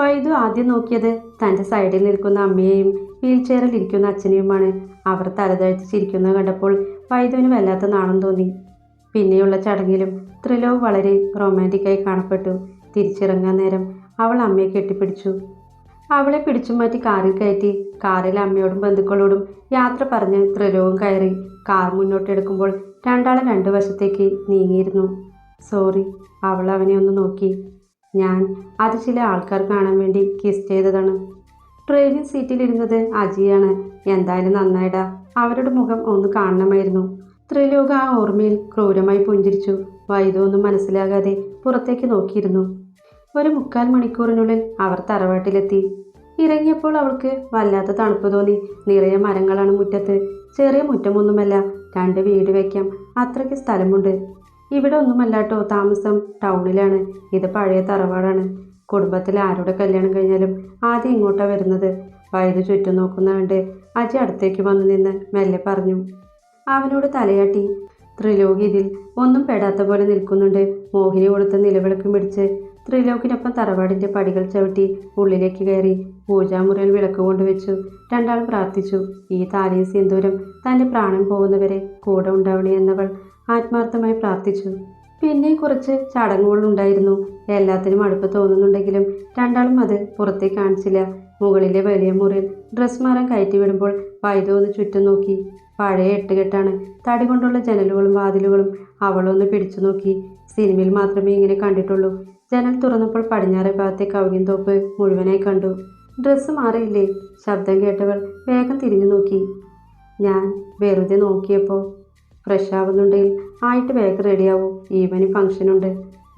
വൈദു ആദ്യം നോക്കിയത് തന്റെ സൈഡിൽ നിൽക്കുന്ന അമ്മയെയും വീൽ ചെയറിൽ ഇരിക്കുന്ന അച്ഛനെയുമാണ്. അവർ തലതാഴ്ത്തി ചിരിക്കുന്നത് കണ്ടപ്പോൾ വൈദുവിന് വല്ലാത്ത നാണം തോന്നി. പിന്നെയുള്ള ചടങ്ങിലും ത്രിലോ വളരെ റൊമാന്റിക്കായി കാണപ്പെട്ടു. തിരിച്ചിറങ്ങാൻ നേരം അവൾ അമ്മയെ കെട്ടിപ്പിടിച്ചു. അവളെ പിടിച്ചു മാറ്റി കാറിൽ കയറ്റി കാറിൽ അമ്മയോടും ബന്ധുക്കളോടും യാത്ര പറഞ്ഞ് ത്രിലോകം കയറി കാർ മുന്നോട്ടെടുക്കുമ്പോൾ രണ്ടാളും രണ്ടു വശത്തേക്ക് നീങ്ങിയിരുന്നു. സോറി അവൾ അവനെ ഒന്ന് നോക്കി. ഞാൻ അത് ചില ആൾക്കാർ കാണാൻ വേണ്ടി കിസ് ചെയ്തതാണ്. ഡ്രൈവിംഗ് സീറ്റിലിരുന്നത് അജിയാണ്. എന്തായാലും നന്നായിടാ. അവരുടെ മുഖം ഒന്ന് കാണണമായിരുന്നു. ത്രിലോക ആ ഓർമ്മയിൽ ക്രൂരമായി പുഞ്ചിരിച്ചു. വൈദ്യ ഒന്നും മനസ്സിലാകാതെ പുറത്തേക്ക് നോക്കിയിരുന്നു. ഒരു മുക്കാൽ മണിക്കൂറിനുള്ളിൽ അവർ തറവാട്ടിലെത്തി. ഇറങ്ങിയപ്പോൾ അവൾക്ക് വല്ലാത്ത തണുപ്പ് തോന്നി. നിറയെ മരങ്ങളാണ് മുറ്റത്ത്. ചെറിയ മുറ്റമൊന്നുമല്ല. രണ്ട് വീട് വയ്ക്കാം. അത്രയ്ക്ക് സ്ഥലമുണ്ട്. ഇവിടെ ഒന്നുമല്ലാട്ടോ താമസം ടൗണിലാണ്. ഇത് പഴയ തറവാടാണ്. കുടുംബത്തിൽ ആരുടെ കല്യാണം കഴിഞ്ഞാലും ആദ്യം ഇങ്ങോട്ടാണ് വരുന്നത്. വയത് ചുറ്റും നോക്കുന്നതുകൊണ്ട് അജി അടുത്തേക്ക് വന്നു നിന്ന് മെല്ലെ പറഞ്ഞു. അവനോട് തലയാട്ടി. ത്രിലോകി ഇതിൽ ഒന്നും പെടാത്ത പോലെ നിൽക്കുന്നുണ്ട്. മോഹിനി കൊടുത്ത നിലവിളക്കും പിടിച്ച് ത്രിലോകിനൊപ്പം തറവാടിന്റെ പടികൾ ചവിട്ടി ഉള്ളിലേക്ക് കയറി പൂജാമുറിയിൽ വിളക്ക് കൊണ്ടുവച്ചു. രണ്ടാളും പ്രാർത്ഥിച്ചു ഈ താലിയും സിന്ദൂരം തന്റെ പ്രാണൻ പോകുന്നവരെ കൂടെ ഉണ്ടാവണേ എന്നവൾ ആത്മാർത്ഥമായി പ്രാർത്ഥിച്ചു. പിന്നെ കുറച്ച് ചടങ്ങുകൾ ഉണ്ടായിരുന്നു. എല്ലാത്തിനും അടുപ്പ് തോന്നുന്നുണ്ടെങ്കിലും രണ്ടാളും അത് പുറത്തേക്ക് കാണിച്ചില്ല. മുകളിലെ വലിയ മുറിയിൽ ഡ്രസ് മാറാൻ കയറ്റി വിടുമ്പോൾ വൈദ്യൊന്ന് ചുറ്റും നോക്കി. പഴയ എട്ടുകെട്ടാണ്. തടി കൊണ്ടുള്ള ജനലുകളും വാതിലുകളും അവളൊന്ന് പിടിച്ചു നോക്കി. സിനിമയിൽ മാത്രമേ ഇങ്ങനെ കണ്ടിട്ടുള്ളൂ. ജനൽ തുറന്നപ്പോൾ പടിഞ്ഞാറേ ഭാഗത്തെ കവുകിൻ തോപ്പ് മുഴുവനായി കണ്ടു. ഡ്രസ്സ് മാറിയില്ലേ? ശബ്ദം കേട്ടവൾ വേഗം തിരിഞ്ഞു നോക്കി. ഞാൻ വെറുതെ നോക്കിയപ്പോൾ ഫ്രഷ് ആവുന്നുണ്ടെങ്കിൽ ആയിട്ട് വേഗം റെഡിയാവും ഈവന് ഫംഗ്ഷനുണ്ട്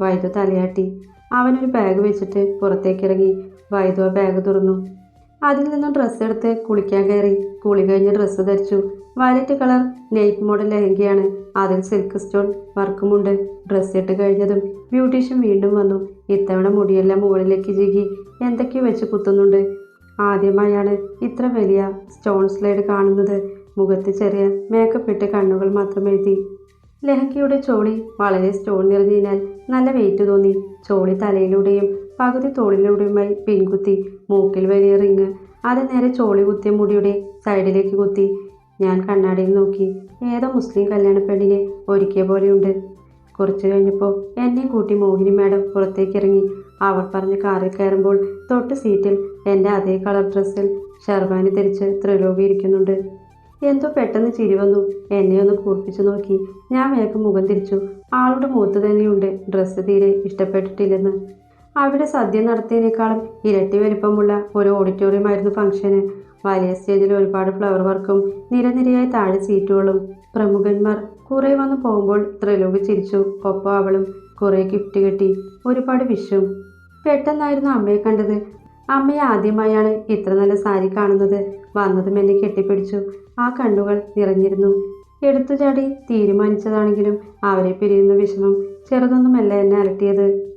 വൈദ്യു തലയാട്ടി. അവനൊരു ബാഗ് വെച്ചിട്ട് പുറത്തേക്ക് ഇറങ്ങി. വൈദ്യു ആ ബാഗ് തുറന്നു. അതിൽ നിന്നും ഡ്രസ്സ് എടുത്ത് കുളിക്കാൻ കയറി. കുളി കഴിഞ്ഞ് ഡ്രസ്സ് ധരിച്ചു. വയലറ്റ് കളർ നെയ്റ്റ് മോഡൽ ലഹങ്കയാണ്. അതിൽ സിൽക്ക് സ്റ്റോൺ വർക്കുമുണ്ട് ഡ്രസ്സ് ഇട്ട് കഴിഞ്ഞതും ബ്യൂട്ടീഷ്യൻ വീണ്ടും വന്നു. ഇത്തവണ മുടിയെല്ലാം മുകളിലേക്ക് ചീകി. എന്തൊക്കെയോ വെച്ച് കുത്തുന്നുണ്ട്? ആദ്യമായാണ് ഇത്ര വലിയ സ്റ്റോൺ സ്ലൈഡ് കാണുന്നത്. മുഖത്ത് ചെറിയ മേക്കപ്പ് ഇട്ട് കണ്ണുകൾ മാത്രം എഴുതി. ലഹങ്കയുടെ ചോളി വളരെ സ്റ്റോൺ നിറഞ്ഞതിനാൽ നല്ല വെയിറ്റ് തോന്നി. ചോളി തലയിലൂടെയും പകുതി തോളിലൂടെയുമായി പിൻകുത്തി. മൂക്കിൽ വലിയ റിങ് അത് നേരെ ചോളി കുത്തിയ മുടിയുടെ സൈഡിലേക്ക് കുത്തി. ഞാൻ കണ്ണാടിയിൽ നോക്കി. ഏതോ മുസ്ലിം കല്യാണ പെണ്ണിനെ ഒരുക്കിയ പോലെയുണ്ട്. കുറച്ചു കഴിഞ്ഞപ്പോൾ എന്നെയും കൂട്ടി മോഹിനി മാഡം പുറത്തേക്ക് ഇറങ്ങി. അവൾ പറഞ്ഞ കാറിൽ കയറുമ്പോൾ തൊട്ട് സീറ്റിൽ എന്റെ അതേ കളർ ഡ്രസ്സിൽ ഷർവാനി ധരിച്ച് ത്രിലോകി ഇരിക്കുന്നുണ്ട്. എന്തോ പെട്ടെന്ന് ചിരി വന്നു. എന്നെ ഒന്ന് കൂർപ്പിച്ചു നോക്കി. ഞാൻ വേഗം മുഖം തിരിച്ചു. ആളുടെ മുഖത്ത് തന്നെയുണ്ട്. ഡ്രസ്സ് തീരെ ഇഷ്ടപ്പെട്ടിട്ടില്ലെന്ന്. അവിടെ സദ്യ നടത്തിയതിനേക്കാളും ഇരട്ടി വലിപ്പമുള്ള ഒരു ഓഡിറ്റോറിയം ആയിരുന്നു ഫംഗ്ഷന് വലിയ സ്റ്റേജിൽ ഒരുപാട് ഫ്ലവർ വർക്കും നിരനിരയായി താഴെ സീറ്റുകളും പ്രമുഖന്മാർ കുറെ വന്നു പോകുമ്പോൾ ത്രിലോക് ചിരിച്ചു. ഒപ്പം അവളും കുറെ ഗിഫ്റ്റ് കിട്ടി. ഒരുപാട് വിഷും. പെട്ടെന്നായിരുന്നു അമ്മയെ കണ്ടത്. അമ്മയെ ആദ്യമായാണ് ഇത്ര നല്ല സാരി കാണുന്നത്. വന്നതും എന്നെ കെട്ടിപ്പിടിച്ചു. ആ കണ്ണുകൾ നിറഞ്ഞിരുന്നു. എടുത്തു ചാടി തീരുമാനിച്ചതാണെങ്കിലും അവരെ പിരിയുന്ന വിഷമം ചെറുതൊന്നുമല്ല എന്നെ അലട്ടിയത്.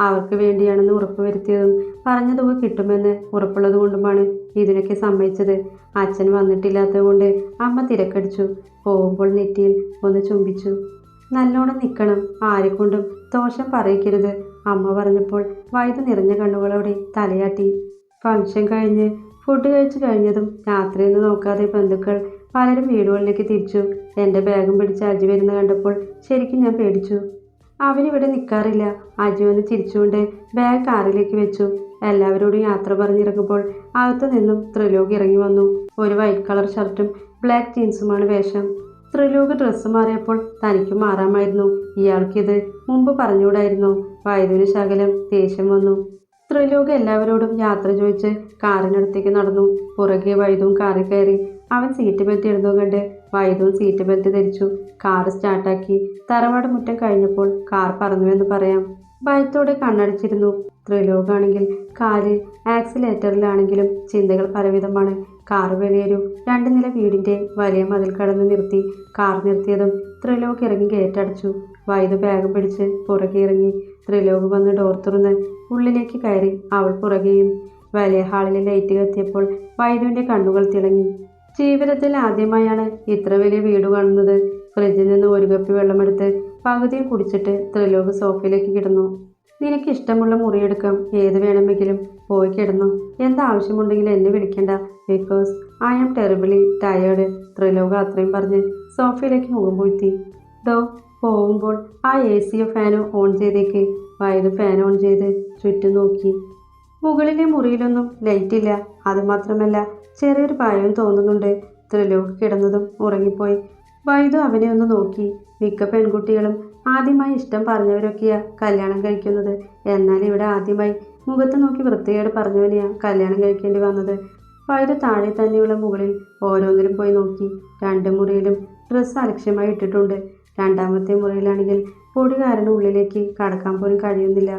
അവർക്ക് വേണ്ടിയാണെന്ന് ഉറപ്പ് വരുത്തിയതും പറഞ്ഞ തുക കിട്ടുമെന്ന് ഉറപ്പുള്ളത് കൊണ്ടുമാണ് ഇതിനൊക്കെ സമ്മതിച്ചത്. അച്ഛൻ വന്നിട്ടില്ലാത്തത് കൊണ്ട് അമ്മ തിരക്കടിച്ചു. പോകുമ്പോൾ നെറ്റിയിൽ ഒന്ന് ചുംബിച്ചു. നല്ലോണം നിൽക്കണം ആരെക്കൊണ്ടും ദോഷം പറയിക്കരുത് അമ്മ പറഞ്ഞപ്പോൾ വൈദ്യു നിറഞ്ഞ കണ്ണുകളോടെ തലയാട്ടി. ഫംഗ്ഷൻ കഴിഞ്ഞ് ഫുഡ് കഴിച്ചു കഴിഞ്ഞതും രാത്രിയെന്ന് നോക്കാതെ ബന്ധുക്കൾ പലരും വീടുകളിലേക്ക് തിരിച്ചു. എന്റെ ബാഗും പിടിച്ച് അജി വരുന്ന കണ്ടപ്പോൾ ശരിക്കും ഞാൻ പേടിച്ചു. അവനിവിടെ നിൽക്കാറില്ല അജുവിന് ചിരിച്ചുകൊണ്ട് ബാഗ് കാറിലേക്ക് വെച്ചു. എല്ലാവരോടും യാത്ര പറഞ്ഞിറങ്ങുമ്പോൾ അകത്തു നിന്നും ത്രിലോക് ഇറങ്ങി വന്നു. ഒരു വൈറ്റ് കളർ ഷർട്ടും ബ്ലാക്ക് ജീൻസുമാണ് വേഷം. ത്രിലോക് ഡ്രസ്സ് മാറിയപ്പോൾ തനിക്ക് മാറാമായിരുന്നു. ഇയാൾക്കിത് മുമ്പ് പറഞ്ഞുകൂടായിരുന്നു. വൈദ്യുതി ശകലം ദേഷ്യം വന്നു. ത്രിലോക് എല്ലാവരോടും യാത്ര ചോദിച്ച് കാറിനടുത്തേക്ക് നടന്നു. പുറകെ വൈദ്യവും കാറിൽ കയറി അവൻ സീറ്റ് ബെൽറ്റ് ഇടുന്നു കണ്ട് വൈദ്യവും സീറ്റ് ബെൽറ്റ് ധരിച്ചു. കാർ സ്റ്റാർട്ടാക്കി തറവാട് മുറ്റം കഴിഞ്ഞപ്പോൾ കാർ പറന്നുവെന്ന് പറയാം. ഭയത്തോടെ കണ്ണടച്ചിരുന്നു. ത്രിലോകാണെങ്കിൽ കാൽ ആക്സിലേറ്ററിലാണെങ്കിലും ചിന്തകൾ പലവിധമാണ്. കാർ വലിയൊരു രണ്ട് നില വീടിന്റെ വലിയ മതിൽ കടന്ന് നിർത്തി. കാർ നിർത്തിയതും ത്രിലോക് ഇറങ്ങി ഗേറ്റടച്ചു വൈദ്യു ബാഗും പിടിച്ച് പുറകെ ഇറങ്ങി. ത്രിലോക് വന്ന് ഡോർ തുറന്ന് ഉള്ളിലേക്ക് കയറി അവൾ പുറകെയും വലിയ ഹാളിലെ ലൈറ്റ് കത്തിയപ്പോൾ വൈദ്യുവിന്റെ കണ്ണുകൾ തിളങ്ങി. ജീവിതത്തിൽ ആദ്യമായാണ് ഇത്ര വലിയ വീട് കാണുന്നത്. ഫ്രിഡ്ജിൽ നിന്ന് ഒരു കപ്പി വെള്ളമെടുത്ത് പകുതിയും കുടിച്ചിട്ട് ത്രിലോക് സോഫയിലേക്ക് കിടന്നു. നിനക്ക് ഇഷ്ടമുള്ള മുറിയെടുക്കാം ഏത് വേണമെങ്കിലും പോയി കിടന്നു. എന്താവശ്യമുണ്ടെങ്കിലും എന്നെ വിളിക്കണ്ട. Because I am terribly tired Trilok അത്രയും പറഞ്ഞ് സോഫയിലേക്ക് മുഖം പൂഴ്ത്തി. ഡോ പോകുമ്പോൾ ആ എ സിയോ ഫാനോ ഓൺ ചെയ്തേക്ക്. വയത് ഫാൻ ഓൺ ചെയ്ത് ചുറ്റും നോക്കി. മുകളിലെ മുറിയിലൊന്നും ലൈറ്റില്ല. അതുമാത്രമല്ല ചെറിയൊരു ഭയവും തോന്നുന്നുണ്ട്. ത്രിലോക് കിടന്നതും ഉറങ്ങിപ്പോയി. വൈദു അവനെ ഒന്ന് നോക്കി. മിക്ക പെൺകുട്ടികളും ആദ്യമായി ഇഷ്ടം പറഞ്ഞവരൊക്കെയാ കല്യാണം കഴിക്കുന്നത്. എന്നാൽ ഇവിടെ ആദ്യമായി മുഖത്ത് നോക്കി വൃത്തികേട് പറഞ്ഞവനെയാ കല്യാണം കഴിക്കേണ്ടി വന്നത്. വൈദു താഴെ തന്നെയുള്ള മുകളിൽ ഓരോന്നിലും പോയി നോക്കി. രണ്ട് മുറിയിലും ഡ്രസ്സ് അലക്ഷ്യമായി ഇട്ടിട്ടുണ്ട്. രണ്ടാമത്തെ മുറിയിലാണെങ്കിൽ പൊടി ഉള്ളിലേക്ക് കടക്കാൻ പോലും കഴിയുന്നില്ല.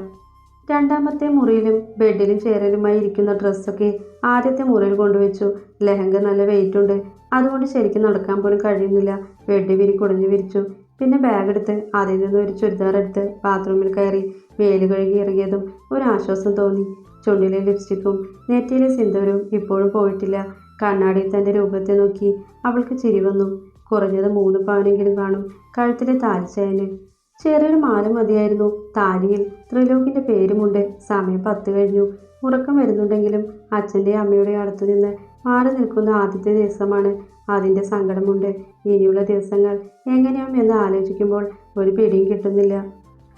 രണ്ടാമത്തെ മുറിയിലും ബെഡിലും ചേരലുമായി ഇരിക്കുന്ന ഡ്രസ്സൊക്കെ ആദ്യത്തെ മുറിയിൽ കൊണ്ടുവച്ചു. ലഹങ്ക നല്ല വെയിറ്റ് ഉണ്ട്. അതുകൊണ്ട് ശരിക്കും നടക്കാൻ പോലും കഴിയുന്നില്ല. ബെഡ് വിരി കുടഞ്ഞു വിരിച്ചു. പിന്നെ ബാഗ് എടുത്ത് അതിൽ നിന്ന് ഒരു ചുരിദാർ എടുത്ത് ബാത്റൂമിൽ കയറി വേൽ കഴുകി ഇറങ്ങിയതും ഒരാശ്വാസം തോന്നി. ചുണ്ടിലെ ലിപ്സ്റ്റിക്കും നെറ്റിയിലെ സിന്ദൂരവും ഇപ്പോഴും പോയിട്ടില്ല. കണ്ണാടിയിൽ തന്റെ രൂപത്തെ നോക്കി അവൾക്ക് ചിരി വന്നു. കുറഞ്ഞത് മൂന്ന് പവനെങ്കിലും കാണും. കഴുത്തിലെ താലിച്ചയന് ചെറിയൊരു മാല മതിയായിരുന്നു. താലിയിൽ ത്രിലോകിന്റെ പേരുമുണ്ട്. സമയം പത്ത് കഴിഞ്ഞു. ഉറക്കം വരുന്നുണ്ടെങ്കിലും അച്ഛന്റെ അമ്മയുടെ അടുത്തു നിന്ന് മാറി നിൽക്കുന്ന ആദ്യത്തെ ദിവസമാണ് അതിന്റെ സങ്കടമുണ്ട്. ഇനിയുള്ള ദിവസങ്ങൾ എങ്ങനെയാമെന്ന് ആലോചിക്കുമ്പോൾ ഒരു പിടിയും കിട്ടുന്നില്ല.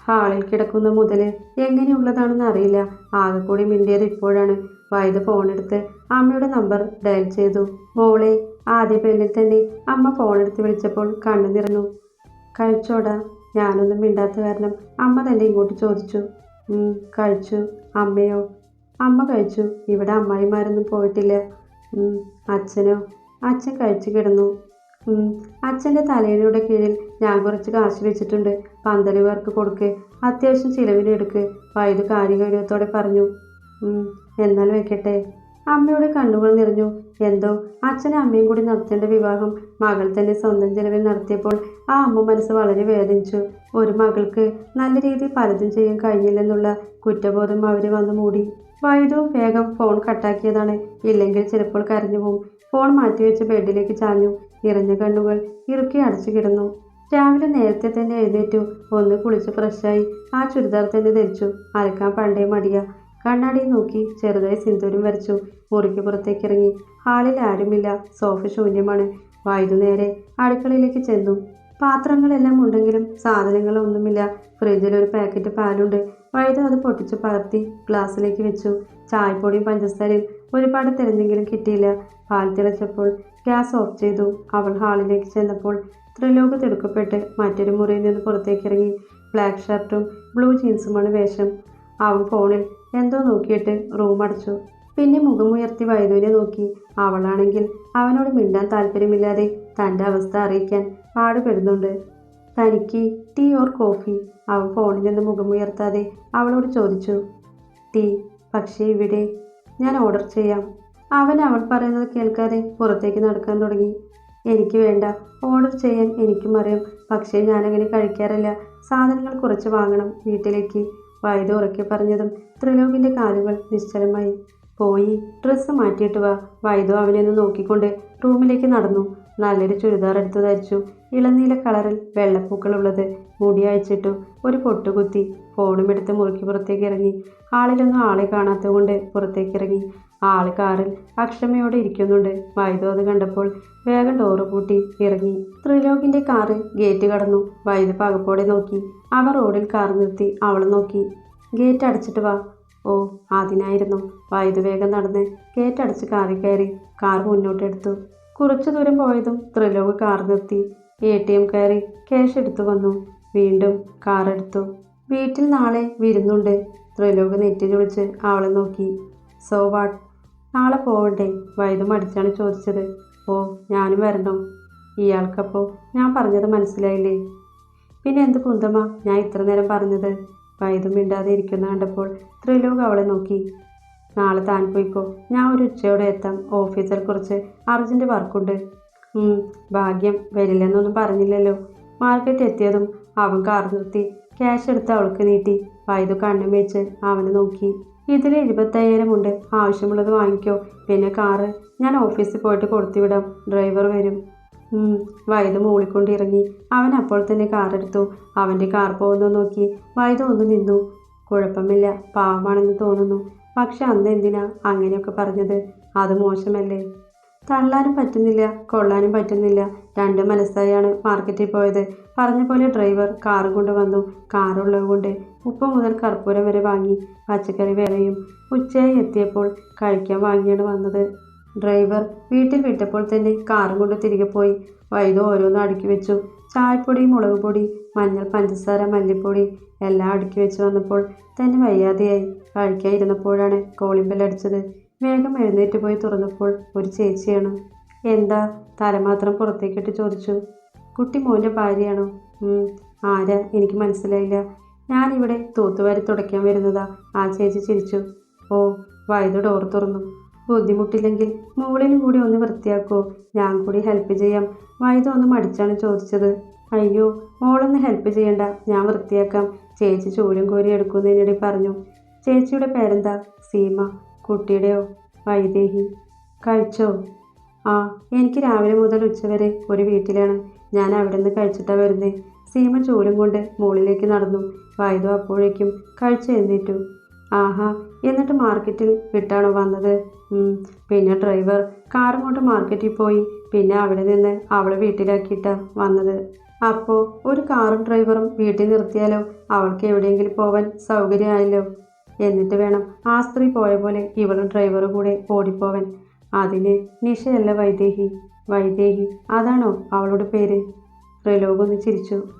ഹാളിൽ കിടക്കുന്ന മുതൽ എങ്ങനെയുള്ളതാണെന്ന് അറിയില്ല. ആകെ കൂടി മിണ്ടിയത് ഇപ്പോഴാണ്. വൈദ് ഫോണെടുത്ത് അമ്മയുടെ നമ്പർ ഡയൽ ചെയ്തു. മോളെ ആദ്യ പേരിൽ തന്നെ അമ്മ ഫോണെടുത്ത് വിളിച്ചപ്പോൾ കണ്ണു നിറഞ്ഞു. കഴിച്ചോടാ. ഞാനൊന്നും മിണ്ടാത്ത കാരണം അമ്മ തന്നെ ഇങ്ങോട്ട് ചോദിച്ചു. "ഉം, കഴിച്ചു. അമ്മയോ? അമ്മ കഴിച്ചു. ഇവിടെ അമ്മായിമാരൊന്നും പോയിട്ടില്ല. അച്ഛനോ? അച്ഛൻ കഴിച്ചു കിടന്നു. "ഉം, അച്ഛന്റെ തലയിലൂടെ കീഴിൽ ഞാൻ കുറച്ച് കാശ് വെച്ചിട്ടുണ്ട്. പന്തൽ പേർക്ക് കൊടുക്ക്. അത്യാവശ്യം ചിലവിന് എടുക്ക്. വൈദ്യു കാര്യഗൗരവത്തോടെ പറഞ്ഞു. എന്നാൽ വെക്കട്ടെ. അമ്മയുടെ കണ്ണുകൾ നിറഞ്ഞു. എന്തോ അച്ഛനും അമ്മയും കൂടി നടത്തേണ്ട വിവാഹം മകൾ തന്നെ സ്വന്തം ചെലവിൽ നടത്തിയപ്പോൾ ആ അമ്മ മനസ്സ് വളരെ വേദനിച്ചു. ഒരു മകൾക്ക് നല്ല രീതിയിൽ പലതും ചെയ്യാൻ കഴിഞ്ഞില്ലെന്നുള്ള കുറ്റബോധം അവർ വന്നു മൂടി. വൈദ്യവും വേഗം ഫോൺ കട്ടാക്കിയതാണ് ഇല്ലെങ്കിൽ ചിലപ്പോൾ കരഞ്ഞു പോകും ഫോൺ മാറ്റിവെച്ച് ബെഡിലേക്ക് ചാഞ്ഞു. നിറഞ്ഞ കണ്ണുകൾ ഇറുക്കി അടച്ചു കിടന്നു. രാവിലെ നേരത്തെ തന്നെ എഴുന്നേറ്റു. ഒന്ന് കുളിച്ച് ഫ്രഷായി ആ ചുരിദാർ തന്നെ ധരിച്ചു. അലക്കാൻ പണ്ടേ മടിയ. കണ്ണാടി നോക്കി ചെറുതായി സിന്ദൂരം വരച്ചു. മുറിക്ക് പുറത്തേക്ക് ഇറങ്ങി. ഹാളിൽ ആരുമില്ല. സോഫ ശൂന്യമാണ്. വൈകുന്നേരെ നേരെ അടുക്കളയിലേക്ക് ചെന്നു. പാത്രങ്ങളെല്ലാം ഉണ്ടെങ്കിലും സാധനങ്ങളൊന്നുമില്ല. ഫ്രിഡ്ജിൽ ഒരു പാക്കറ്റ് പാലുണ്ട്. വൈദ്യു അത് പൊട്ടിച്ച് പകർത്തി ഗ്ലാസ്സിലേക്ക് വെച്ചു. ചായപ്പൊടിയും പഞ്ചസാരയും ഒരുപാട് തിരഞ്ഞെങ്കിലും കിട്ടിയില്ല. പാൽ തിളച്ചപ്പോൾ ഗ്യാസ് ഓഫ് ചെയ്തു. അവൾ ഹാളിലേക്ക് ചെന്നപ്പോൾ ത്രിലോക തിടുക്കപ്പെട്ട് മറ്റൊരു മുറിയിൽ നിന്ന് പുറത്തേക്ക് ഇറങ്ങി. ബ്ലാക്ക് ഷർട്ടും ബ്ലൂ ജീൻസുമാണ് വേഷം. അവൻ ഫോണിൽ എന്തോ നോക്കിയിട്ട് റൂം അടച്ചു. പിന്നെ മുഖമുയർത്തി വൈദ്യുവിനെ നോക്കി. അവളാണെങ്കിൽ അവനോട് മിണ്ടാൻ താല്പര്യമില്ലാതെ തന്റെ അവസ്ഥ അറിയിക്കാൻ പാടുപെടുന്നുണ്ട് തനിക്ക് ടീ ഓർ കോഫി? അവൻ ഫോണിൽ നിന്ന് മുഖമുയർത്താതെ അവളോട് ചോദിച്ചു. ടീ പക്ഷേ ഇവിടെ ഞാൻ ഓർഡർ ചെയ്യാം. അവൻ അവൾ പറയുന്നത് കേൾക്കാതെ പുറത്തേക്ക് നടക്കാൻ തുടങ്ങി. എനിക്ക് വേണ്ട ഓർഡർ ചെയ്യാൻ എനിക്കും അറിയാം. പക്ഷേ ഞാനങ്ങനെ കഴിക്കാറില്ല. സാധനങ്ങൾ കുറച്ച് വാങ്ങണം വീട്ടിലേക്ക്. വയത് ഉറക്കെ പറഞ്ഞതും ത്രിലോകിന്റെ കാലുകൾ നിശ്ചലമായി. പോയി ഡ്രസ്സ് മാറ്റിയിട്ട് വാ. വൈദ്യു അവനെ ഒന്ന് നോക്കിക്കൊണ്ട് റൂമിലേക്ക് നടന്നു. നല്ലൊരു ചുരിദാർ എടുത്തു ധരിച്ചു ഇളനീല കളറിൽ വെള്ളപ്പൂക്കളുള്ളത് മുടി അയച്ചിട്ടു ഒരു പൊട്ടുകുത്തി ഫോണും എടുത്ത് മുറുക്കി പുറത്തേക്ക് ഇറങ്ങി. ആളിലൊന്നും ആളെ കാണാത്തതുകൊണ്ട് പുറത്തേക്ക് ഇറങ്ങി. ആൾ കാറിൽ അക്ഷമയോടെ ഇരിക്കുന്നുണ്ട്. വൈദ്യുത അത് കണ്ടപ്പോൾ വേഗം ഡോറ് പൂട്ടി ഇറങ്ങി. ത്രിലോകിന്റെ കാറ് ഗേറ്റ് കടന്നു. വൈദ്യു പകപ്പോടെ നോക്കി. അവർ റോഡിൽ കാർ നിർത്തി. അവൾ നോക്കി. ഗേറ്റ് അടച്ചിട്ട് വാ. ഓ അതിനായിരുന്നു? വൈദ്യു വേഗം നടന്ന്. ഗേറ്റ് അടച്ച് കാറി കയറി. കാർ മുന്നോട്ടെടുത്തു. കുറച്ചു ദൂരം പോയതും ത്രിലോക് കാർ നിർത്തി എ ടി എം കയറി ക്യാഷ് എടുത്തു വന്നു. വീണ്ടും കാർ എടുത്തു. വീട്ടിൽ നാളെ വിരുന്നുണ്ട്. ത്രിലോക് നെറ്റിൽ വിളിച്ച് അവളെ നോക്കി. സോ വാട്ട് നാളെ പോവണ്ടേ? വൈദ്യു മടിച്ചാണ് ചോദിച്ചത്. ഓ ഞാനും വരണോ. ഇയാൾക്കപ്പോൾ ഞാൻ പറഞ്ഞത് മനസ്സിലായില്ലേ? പിന്നെ എന്ത് കുന്തമ്മ ഞാൻ ഇത്ര നേരം പറഞ്ഞത്? വൈദ്യം മിണ്ടാതെ ഇരിക്കുന്ന കണ്ടപ്പോൾ ത്രിലോക് അവളെ നോക്കി. നാളെ താൻ പോയിക്കോ. ഞാൻ ഒരു ഉച്ചയോടെ എത്താം. ഓഫീസിൽ കുറച്ച് അർജന്റ് വർക്കുണ്ട്. ഭാഗ്യം വരില്ലെന്നൊന്നും പറഞ്ഞില്ലല്ലോ. മാർക്കറ്റ് എത്തിയതും അവൻ കാർ നിർത്തി. ക്യാഷ് എടുത്ത് അവൾക്ക് നീട്ടി. വൈദു കണ്ണും വെച്ച് അവനെ നോക്കി. ഇതിൽ എഴുപത്തയ്യായിരം ഉണ്ട്. ആവശ്യമുള്ളത് വാങ്ങിക്കോ. പിന്നെ കാറ്. ഞാൻ ഓഫീസിൽ പോയിട്ട് കൊടുത്തുവിടാം. ഡ്രൈവർ വരും. ഉം, വൈദ്യു മൂളിക്കൊണ്ടിറങ്ങി അവൻ അപ്പോൾ തന്നെ കാർ എടുത്തു. അവന്റെ കാർ പോകുന്നത് നോക്കി വൈദ്യു ഒന്ന് നിന്നു. കുഴപ്പമില്ല. പാവമാണെന്ന് തോന്നുന്നു. പക്ഷെ അന്ന് എന്തിനാ അങ്ങനെയൊക്കെ പറഞ്ഞത്? അത് മോശമല്ലേ? തള്ളാനും പറ്റുന്നില്ല കൊള്ളാനും പറ്റുന്നില്ല. രണ്ട് മനസ്സായാണ് മാർക്കറ്റിൽ പോയത്. പറഞ്ഞ പോലെ ഡ്രൈവർ കാറ് കൊണ്ടുവന്നു കാറുള്ളത് കൊണ്ട് ഉപ്പ് മുതൽ കർപ്പൂരം വരെ വാങ്ങി. പച്ചക്കറി വേറെയും ഉച്ചയായി എത്തിയപ്പോൾ കഴിക്കാൻ വാങ്ങിയാണ് വന്നത്. ഡ്രൈവർ വീട്ടിൽ വിട്ടപ്പോൾ തന്നെ കാറും കൊണ്ട് തിരികെ പോയി. വൈദ്യ ഓരോന്നും അടുക്കി വെച്ചു. ചായപ്പൊടി മുളക് പൊടി മഞ്ഞൾ പഞ്ചസാര മല്ലിപ്പൊടി എല്ലാം അടുക്കി വെച്ച് വന്നപ്പോൾ തന്നെ വയ്യാതെയായി. കഴിക്കാതിരുന്നപ്പോഴാണ് കോളിംഗ് ബെൽ അടിച്ചത്. വേഗം എഴുന്നേറ്റ് പോയി തുറന്നപ്പോൾ ഒരു ചേച്ചിയാണ്. എന്താ? തല മാത്രം പുറത്തേക്കിട്ട് ചോദിച്ചു. കുട്ടി മോന്റെ ഭാര്യയാണോ? "ഉം, ആരാ? എനിക്ക് മനസ്സിലായില്ല. ഞാനിവിടെ തൂത്തുവാരി തുടയ്ക്കാൻ വരുന്നതാ. ആ ചേച്ചി ചിരിച്ചു. ഓ വയത് ഡോർ തുറന്നു. ബുദ്ധിമുട്ടില്ലെങ്കിൽ മുകളിലും കൂടി ഒന്ന് വൃത്തിയാക്കുമോ ഞാൻ കൂടി ഹെൽപ്പ് ചെയ്യാം. വയത് ഒന്ന് മടിച്ചാണ് ചോദിച്ചത്. അയ്യോ മോളൊന്ന് ഹെൽപ്പ് ചെയ്യണ്ട. ഞാൻ വൃത്തിയാക്കാം. ചേച്ചി ചൂലും കോരി എടുക്കുന്നതിനിടെ പറഞ്ഞു. ചേച്ചിയുടെ പേരെന്താ? സീമ. കുട്ടിയുടെയോ? വൈദേഹി. കഴിച്ചോ? ആ എനിക്ക് രാവിലെ മുതൽ ഉച്ചവരെ ഒരു വീട്ടിലാണ്. ഞാൻ അവിടെ നിന്ന് കഴിച്ചിട്ടാ വരുന്നത് സീമ ചൂലും കൊണ്ട് മുകളിലേക്ക് നടന്നു. വൈദു അപ്പോഴേക്കും കഴിച്ച് എഴുന്നേറ്റു. ആഹാ എന്നിട്ട് മാർക്കറ്റിൽ വിട്ടാണോ വന്നത്? പിന്നെ ഡ്രൈവർ കാറും കൊണ്ട് മാർക്കറ്റിൽ പോയി. പിന്നെ അവിടെ നിന്ന് അവളെ വീട്ടിലാക്കിയിട്ടാ വന്നത്. അപ്പോൾ ഒരു കാറും ഡ്രൈവറും വീട്ടിൽ നിർത്തിയാലോ? അവൾക്ക് എവിടെയെങ്കിലും പോവാൻ സൗകര്യമായല്ലോ? എന്നിട്ട് വേണം ആ സ്ത്രീ പോയ പോലെ ഇവളും ഡ്രൈവറും കൂടെ ഓടിപ്പോവാൻ. അതിന് നിഷയല്ല വൈദേഹി. വൈദേഹി അതാണോ അവളുടെ പേര്? ത്രിലോക് ഒന്ന് ചിരിച്ചു.